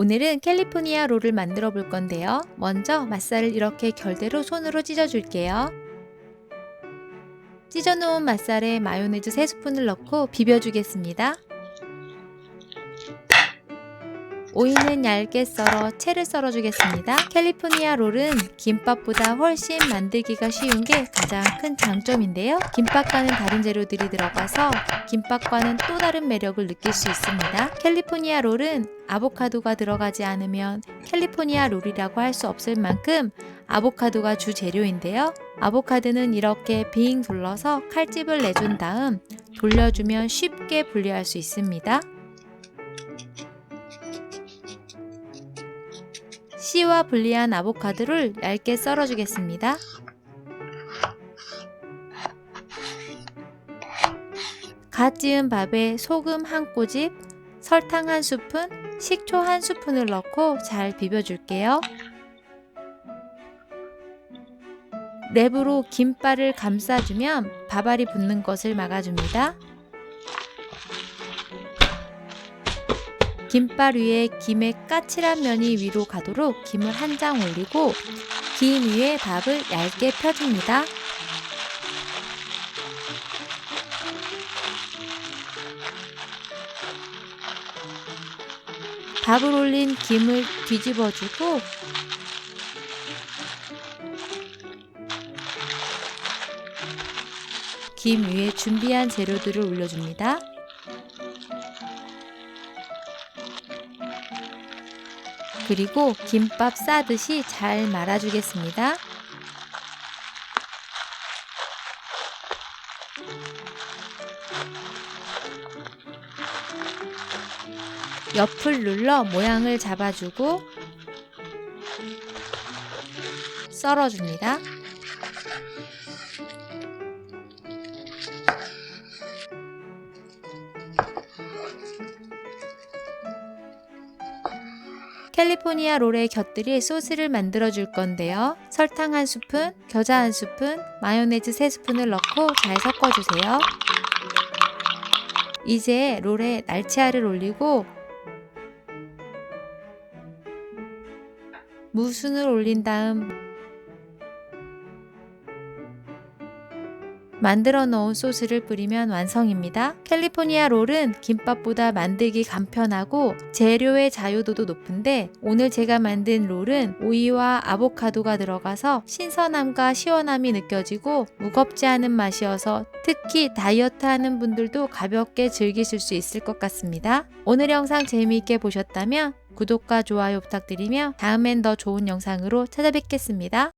오늘은 캘리포니아 롤을 만들어 볼 건데요. 먼저 맛살을 이렇게 결대로 손으로 찢어 줄게요. 찢어 놓은 맛살에 마요네즈 3스푼을 넣고 비벼 주겠습니다. 오이는 얇게 썰어 채를 썰어 주겠습니다. 캘리포니아 롤은 김밥보다 훨씬 만들기가 쉬운 게 가장 큰 장점인데요. 김밥과는 다른 재료들이 들어가서 김밥과는 또 다른 매력을 느낄 수 있습니다. 캘리포니아 롤은 아보카도가 들어가지 않으면 캘리포니아 롤이라고 할 수 없을 만큼 아보카도가 주 재료인데요. 아보카도는 이렇게 빙 둘러서 칼집을 내준 다음 돌려주면 쉽게 분리할 수 있습니다. 씨와 분리한 아보카도를 얇게 썰어주겠습니다. 갓 지은 밥에 소금 한 꼬집, 설탕 한 스푼, 식초 한 스푼을 넣고 잘 비벼줄게요. 랩으로 김발을 감싸주면 밥알이 붙는 것을 막아줍니다. 김발 위에 김의 까칠한 면이 위로 가도록 김을 한 장 올리고 김 위에 밥을 얇게 펴줍니다. 밥을 올린 김을 뒤집어주고 김 위에 준비한 재료들을 올려줍니다. 그리고 김밥 싸듯이 잘 말아주겠습니다. 옆을 눌러 모양을 잡아주고 썰어줍니다. 캘리포니아 롤에 곁들일 소스를 만들어 줄 건데요. 설탕 한 스푼, 겨자 한 스푼, 마요네즈 3스푼을 넣고 잘 섞어 주세요. 이제 롤에 날치알을 올리고 무순을 올린 다음 만들어 놓은 소스를 뿌리면 완성입니다. 캘리포니아 롤은 김밥보다 만들기 간편하고 재료의 자유도도 높은데 오늘 제가 만든 롤은 오이와 아보카도가 들어가서 신선함과 시원함이 느껴지고 무겁지 않은 맛이어서 특히 다이어트 하는 분들도 가볍게 즐기실 수 있을 것 같습니다. 오늘 영상 재미있게 보셨다면 구독과 좋아요 부탁드리며 다음엔 더 좋은 영상으로 찾아뵙겠습니다.